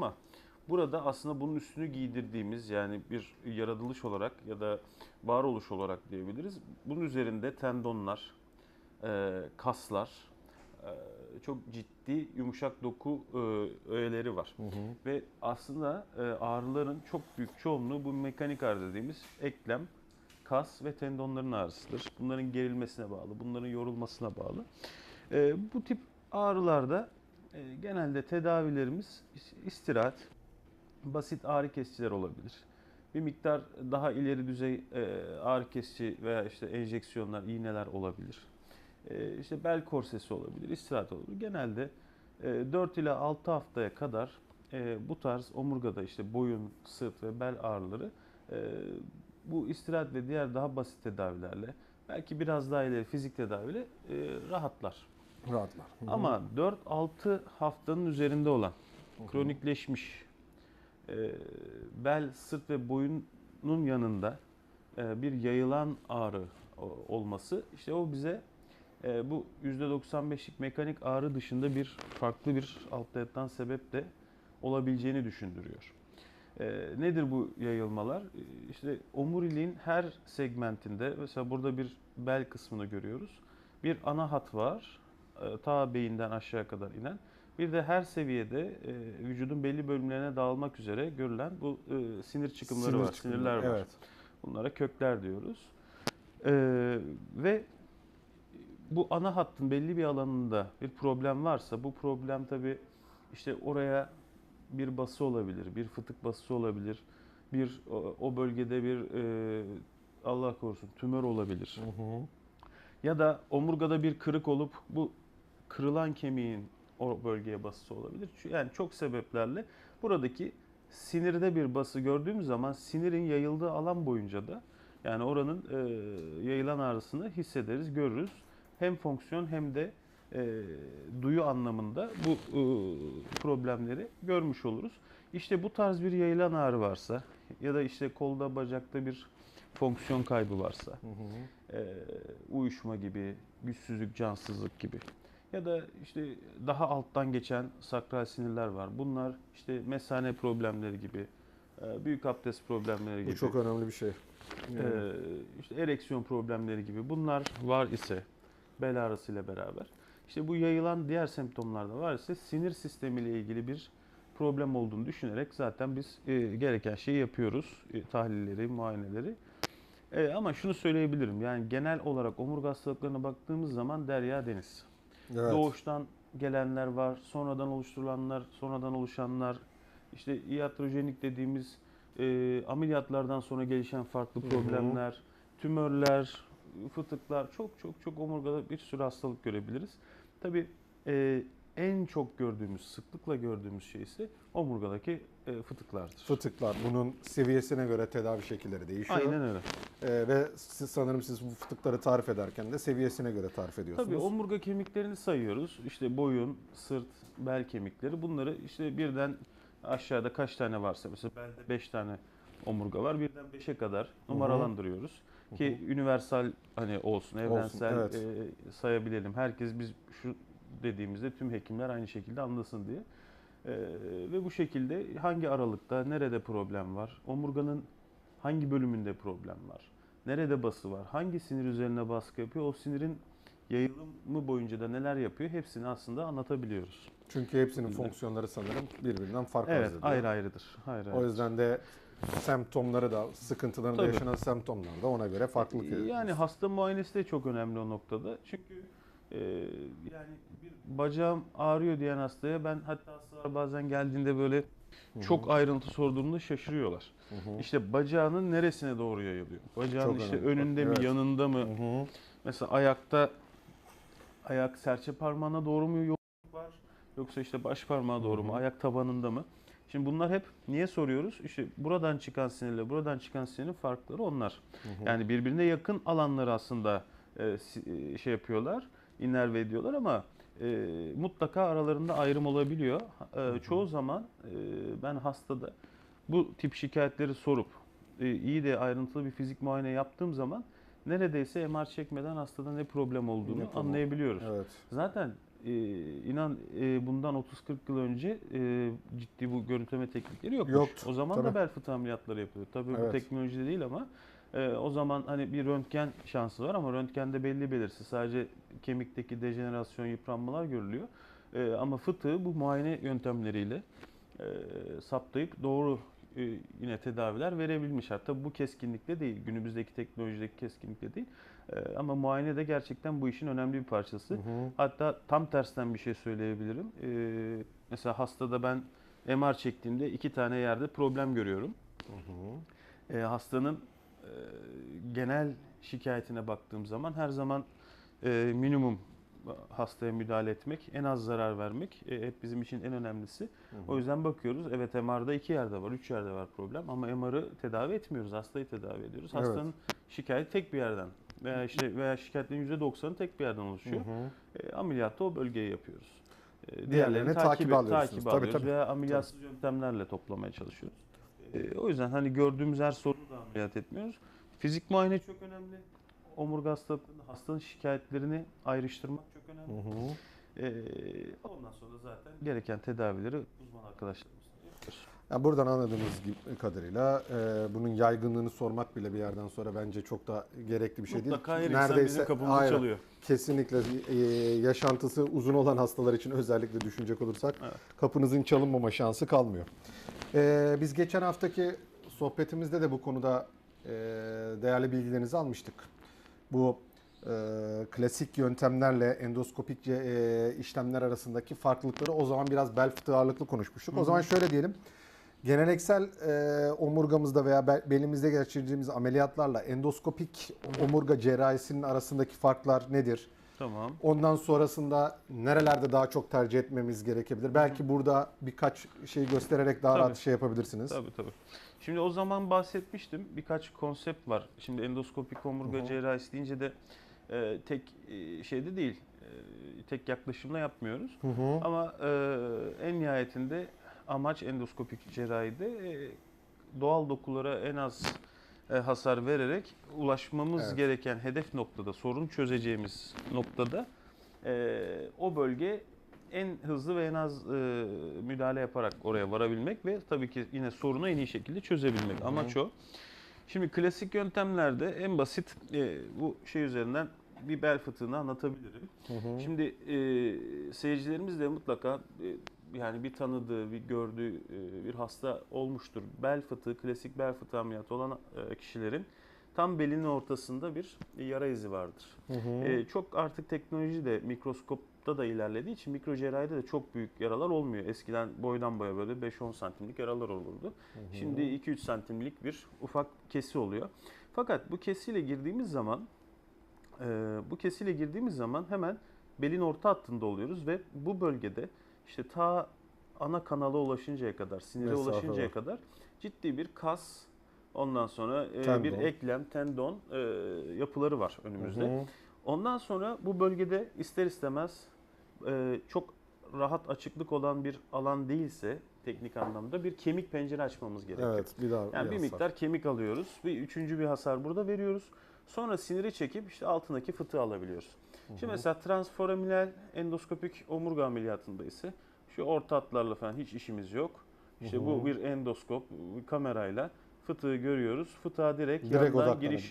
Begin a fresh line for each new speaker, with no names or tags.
ama burada aslında bunun üstünü giydirdiğimiz yani bir yaratılış olarak ya da varoluş olarak diyebiliriz. Bunun üzerinde tendonlar, e, kaslar, e, çok ciddi yumuşak doku e, öğeleri var. Ve aslında e, ağrıların çok büyük çoğunluğu bu mekanik ağrı dediğimiz eklem, kas ve tendonların ağrısıdır. Bunların gerilmesine bağlı, bunların yorulmasına bağlı. E, bu tip ağrılarda e, genelde tedavilerimiz is- istirahat, basit ağrı kesiciler olabilir. Bir miktar daha ileri düzey e, ağrı kesici veya işte enjeksiyonlar, iğneler olabilir. E, işte bel korsesi olabilir, istirahat olabilir. Genelde e, 4 ila 6 haftaya kadar e, bu tarz omurgada işte boyun, sırt ve bel ağrıları e, bu istirahat ve diğer daha basit tedavilerle belki biraz daha ileri fizik tedaviyle e, rahatlar.
Rahatlar.
Ama 4-6 haftanın üzerinde olan kronikleşmiş e, bel, sırt ve boyunun yanında e, bir yayılan ağrı olması işte o bize e, bu %95'lik mekanik ağrı dışında bir farklı bir altta yatan sebep de olabileceğini düşündürüyor. E, nedir bu yayılmalar? E, İşte omuriliğin her segmentinde mesela burada bir bel kısmını görüyoruz. Bir ana hat var. E, Ta beyinden aşağı kadar inen. Bir de her seviyede e, vücudun belli bölümlerine dağılmak üzere görülen bu e, sinir çıkımları
Sinir
var,
çıkımları,
sinirler var.
Evet.
Bunlara kökler diyoruz. E, ve bu ana hattın belli bir alanında bir problem varsa bu problem tabi işte oraya bir bası olabilir, bir fıtık bası olabilir, bir o, o bölgede bir e, Allah korusun tümör olabilir.
Hı hı.
Ya da omurgada bir kırık olup bu kırılan kemiğin o bölgeye basısı olabilir. Yani çok sebeplerle buradaki sinirde bir bası gördüğümüz zaman sinirin yayıldığı alan boyunca da yani oranın e, yayılan ağrısını hissederiz, görürüz. Hem fonksiyon hem de e, duyu anlamında bu e, problemleri görmüş oluruz. İşte bu tarz bir yayılan ağrı varsa ya da işte kolda bacakta bir fonksiyon kaybı varsa
Hı hı.
e, uyuşma gibi, güçsüzlük, cansızlık gibi. Ya da işte daha alttan geçen sakral sinirler var. Bunlar işte mesane problemleri gibi, e, büyük abdest problemleri gibi,
Bu çok önemli bir şey.
e,
Yani.
işte ereksiyon problemleri gibi. Bunlar var ise bel ağrısıyla beraber. İşte bu yayılan diğer semptomlar da var ise sinir sistemiyle ilgili bir problem olduğunu düşünerek zaten biz e, gereken şeyi yapıyoruz. E, tahlilleri, muayeneleri. E, ama şunu söyleyebilirim. Yani genel olarak omurga hastalıklarına baktığımız zaman derya deniz.
Evet.
Doğuştan gelenler var, sonradan oluşturulanlar, sonradan oluşanlar, işte iatrojenik dediğimiz e, ameliyatlardan sonra gelişen farklı problemler, tümörler, fıtıklar, çok çok çok omurgada bir sürü hastalık görebiliriz. Tabii e, en çok gördüğümüz, sıklıkla gördüğümüz şey ise omurgadaki e, fıtıklardır.
Fıtıklar. Bunun seviyesine göre tedavi şekilleri değişiyor.
Aynen öyle.
Ee, ve siz, sanırım siz bu fıtıkları tarif ederken de seviyesine göre tarif ediyorsunuz.
Tabii omurga kemiklerini sayıyoruz. İşte boyun, sırt, bel kemikleri. Bunları işte birden aşağıda kaç tane varsa mesela belde 5 tane omurga var. Birden 5'e kadar numaralandırıyoruz. Ki universal hani olsun, evrensel
evet.
e, sayabilelim. Herkes biz şu dediğimizde tüm hekimler aynı şekilde anlasın diye. E, ve bu şekilde hangi aralıkta, nerede problem var, omurganın hangi bölümünde problem var, nerede bası var, hangi sinir üzerine baskı yapıyor, o sinirin yayılımı boyunca da neler yapıyor hepsini aslında anlatabiliyoruz.
Çünkü hepsinin fonksiyonları sanırım birbirinden farklı
Evet, ayrı ayrıdır. Ayrı
O yüzden de semptomları da, sıkıntılarında
Tabii.
yaşanan semptomlar da ona göre farklılık ediyor.
Yani hasta muayenesi de çok önemli o noktada. Çünkü e, yani bir bacağım ağrıyor diyen hastaya ben hatta hastalar bazen geldiğinde böyle çok ayrıntı sorduğumda şaşırıyorlar. İşte bacağının neresine doğru yayılıyor? Bacağın
Çok
işte
önemli.
önünde
Evet.
mi, yanında mı?
Hı hı.
Mesela ayakta ayak serçe parmağına doğru mu yoğunluk var? Yoksa işte baş parmağa doğru mu? Ayak tabanında mı? Şimdi bunlar hep niye soruyoruz? İşte buradan çıkan sinirle buradan çıkan sinirin farkları onlar. Yani birbirine yakın alanları aslında e, si- e, şey yapıyorlar, innerve ediyorlar ama e, mutlaka aralarında ayrım olabiliyor. E, çoğu zaman e, ben hastada bu tip şikayetleri sorup e, iyi de ayrıntılı bir fizik muayene yaptığım zaman neredeyse MR çekmeden hastada ne problem olduğunu
Ne
anlayabiliyoruz.
Evet.
Zaten e, inan e, bundan 30-40 yıl önce e, ciddi bu görüntüleme teknikleri yokmuş.
Yoktu,
O zaman
tabii.
da bel fıtığı ameliyatları yapılıyor. Tabii bu
Evet.
teknolojide değil ama e, o zaman hani bir röntgen şansı var ama röntgende belli belirsiz. Sadece kemikteki dejenerasyon, yıpranmalar görülüyor. E, ama fıtığı bu muayene yöntemleriyle e, saptayıp doğru e, yine tedaviler verebilmişler. Tabii bu keskinlikle değil, günümüzdeki teknolojideki keskinlikle değil. E, ama muayene de gerçekten bu işin önemli bir parçası.
Hı hı.
Hatta tam tersten bir şey söyleyebilirim. E, mesela hastada ben MR çektiğimde iki tane yerde problem görüyorum.
Hı hı.
E, hastanın genel şikayetine baktığım zaman her zaman e, minimum hastaya müdahale etmek, en az zarar vermek e, hep bizim için en önemlisi. O yüzden bakıyoruz. Evet MR'da iki yerde var, üç yerde var problem ama MR'ı tedavi etmiyoruz. Hastayı tedavi ediyoruz.
Evet.
Hastanın şikayeti tek bir yerden veya işte veya şikayetlerin %90'ı tek bir yerden oluşuyor.
Hı hı.
E, ameliyatta o bölgeyi yapıyoruz. E,
Diğerlerini takip alıyorsunuz.
takip
Tabii,
alıyoruz
tabii.
veya ameliyatsız yöntemlerle toplamaya çalışıyoruz. E, o yüzden hani gördüğümüz her sorunu da ameliyat etmiyoruz. Fizik muayene çok önemli. Omurga hastalıklarında hastanın şikayetlerini ayrıştırmak çok önemli.
Hı hı.
E, ondan sonra zaten gereken tedavileri uzman arkadaşlarımız yapıyoruz.
Yani buradan anladığımız gibi kadarıyla e, bunun yaygınlığını sormak bile bir yerden sonra bence çok da gerekli bir şey
Mutlaka
değil.
insan bizim kapımızı
aynen,
çalıyor.
Kesinlikle e, yaşantısı uzun olan hastalar için özellikle düşünecek olursak
Evet.
kapınızın çalınmama şansı kalmıyor. E, biz geçen haftaki sohbetimizde de bu konuda e, değerli bilgilerinizi almıştık. Bu e, klasik yöntemlerle endoskopik e, işlemler arasındaki farklılıkları o zaman biraz bel fıtığı ağırlıklı konuşmuştuk. O zaman şöyle diyelim. Geleneksel e, omurgamızda veya bel- belimizde geçirdiğimiz ameliyatlarla endoskopik omurga cerrahisinin arasındaki farklar nedir?
Tamam.
Ondan sonrasında nerelerde daha çok tercih etmemiz gerekebilir? Belki burada birkaç şey göstererek daha
Tabii.
rahat şey yapabilirsiniz.
Tabii tabii. Şimdi o zaman bahsetmiştim. Birkaç konsept var. Şimdi endoskopik omurga
Hı hı.
cerrahisi deyince de e, tek e, şeyde değil. e, tek yaklaşımla yapmıyoruz.
Hı hı.
Ama e, en nihayetinde amaç endoskopik cerrahide e, doğal dokulara en az hasar vererek ulaşmamız
Evet.
gereken hedef noktada, sorun çözeceğimiz noktada e, o bölge en hızlı ve en az e, müdahale yaparak oraya varabilmek ve tabii ki yine sorunu en iyi şekilde çözebilmek.
Hı hı.
Amaç o. Şimdi klasik yöntemlerde en basit e, bu şey üzerinden bir bel fıtığını anlatabilirim.
Hı hı.
Şimdi e, seyircilerimiz de mutlaka e, yani bir tanıdığı, bir gördüğü e, bir hasta olmuştur. Bel fıtığı, klasik bel fıtığı ameliyatı olan e, kişilerin tam belinin ortasında bir yara izi vardır.
Hı hı.
E, çok artık teknoloji de mikroskopta da ilerlediği için mikro cerrahide de çok büyük yaralar olmuyor. Eskiden boydan boya böyle 5-10 santimlik yaralar olurdu. Şimdi 2-3 santimlik bir ufak kesi oluyor. Fakat bu kesiyle girdiğimiz zaman e, bu kesiyle girdiğimiz zaman hemen belin orta hattında oluyoruz ve bu bölgede işte ta ana kanala ulaşıncaya kadar, sinire
Mesafe
ulaşıncaya
var.
kadar ciddi bir kas, ondan sonra e, bir eklem, tendon e, yapıları var önümüzde.
Hı hı.
Ondan sonra bu bölgede ister istemez e, çok rahat açıklık olan bir alan değilse teknik anlamda bir kemik pencere açmamız gerekiyor.
Evet, bir daha
Yani bir
hasar.
miktar kemik alıyoruz. Bir üçüncü bir hasar burada veriyoruz. Sonra siniri çekip işte altındaki fıtığı alabiliyoruz. Şimdi mesela transforaminal endoskopik omurga ameliyatında ise şu orta hatlarla falan hiç işimiz yok. İşte bu bir endoskop, bir kamerayla fıtığı görüyoruz. Fıtığa direkt,
Direkt
yandan giriş